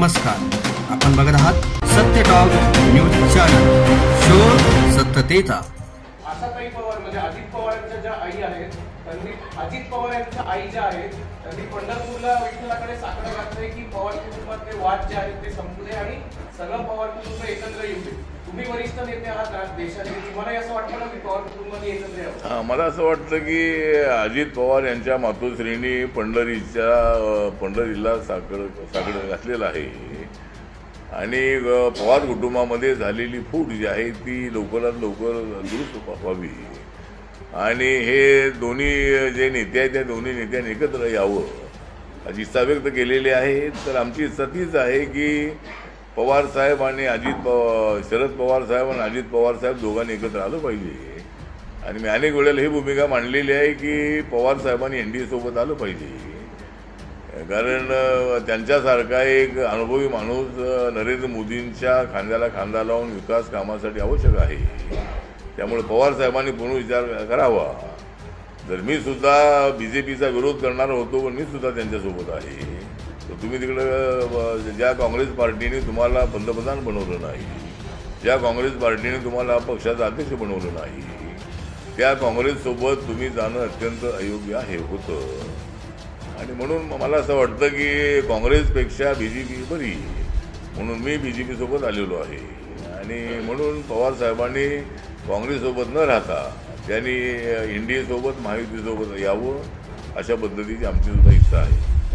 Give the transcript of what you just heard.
नमस्कार. आपण बघत आहात सत्य टॉक न्यूज चॅनल शोर सत्यतेचा. आशाताई पवार म्हणजे अजित पवारांच्या ज्या आई आहेत त्यांनी अजित पवार यांच्या आई ज्या आहेत त्यांनी पंढरपूरला विठ्ठलाकडे साकडं घातलंय की पवार कुटुंबातले वाद जे आहेत ते संपू दे आणि सगळं पवार कुटुंब एकत्र येऊ दे तुम्ही वरिष्ठ नेते आहात देशाचे तुम्हाला असं वाटतं ना की पवार कुटुंबाने एकत्र यावं? हा, मला असं वाटतं की अजित पवार यांच्या मातोश्रींनी पंढरीच्या पंढरीला साखर साकडं घातलेलं आहे. आणि पवार कुटुंबामध्ये झालेली फूट जी आहे ती लवकरात लवकर दुरुस्त व्हावी. आणि हे दोन्ही जे नेते आहेत त्या दोन्ही नेत्यांनी एकत्र यावं. अशी इच्छा व्यक्त केलेली आहे तर आमची इच्छा तीच आहे की पवार साहेब आणि अजित पवार शरद पवार साहेब आणि अजित पवार साहेब दोघांनी एकत्र आलं पाहिजे. आणि मी अनेक वेळेला ही भूमिका मांडलेली आहे की पवार साहेबांनी एन डी एसोबत आलं पाहिजे. कारण त्यांच्यासारखा एक अनुभवी माणूस नरेंद्र मोदींच्या खांद्याला खांदा लावून विकास कामासाठी आवश्यक आहे. त्यामुळे पवार साहेबांनी पूर्ण विचार करावा. जर मी सुद्धा बी जे पीचा विरोध करणार होतो पण मी सुद्धा त्यांच्यासोबत आहे. तर तुम्ही तिकडं ज्या काँग्रेस पार्टीने तुम्हाला पंतप्रधान बनवलं नाही ज्या काँग्रेस पार्टीने तुम्हाला पक्षाचा अध्यक्ष बनवलं नाही त्या काँग्रेससोबत तुम्ही जाणं अत्यंत अयोग्य आहे होतं. आणि म्हणून मला असं वाटतं की काँग्रेसपेक्षा बी जे पी बरी म्हणून मी बी जे पीसोबत आलेलो आहे. आणि म्हणून पवार साहेबांनी काँग्रेससोबत न राहता त्यांनी एन डी एसोबत महायुतीसोबत यावं अशा पद्धतीची आमची सुद्धा इच्छा आहे.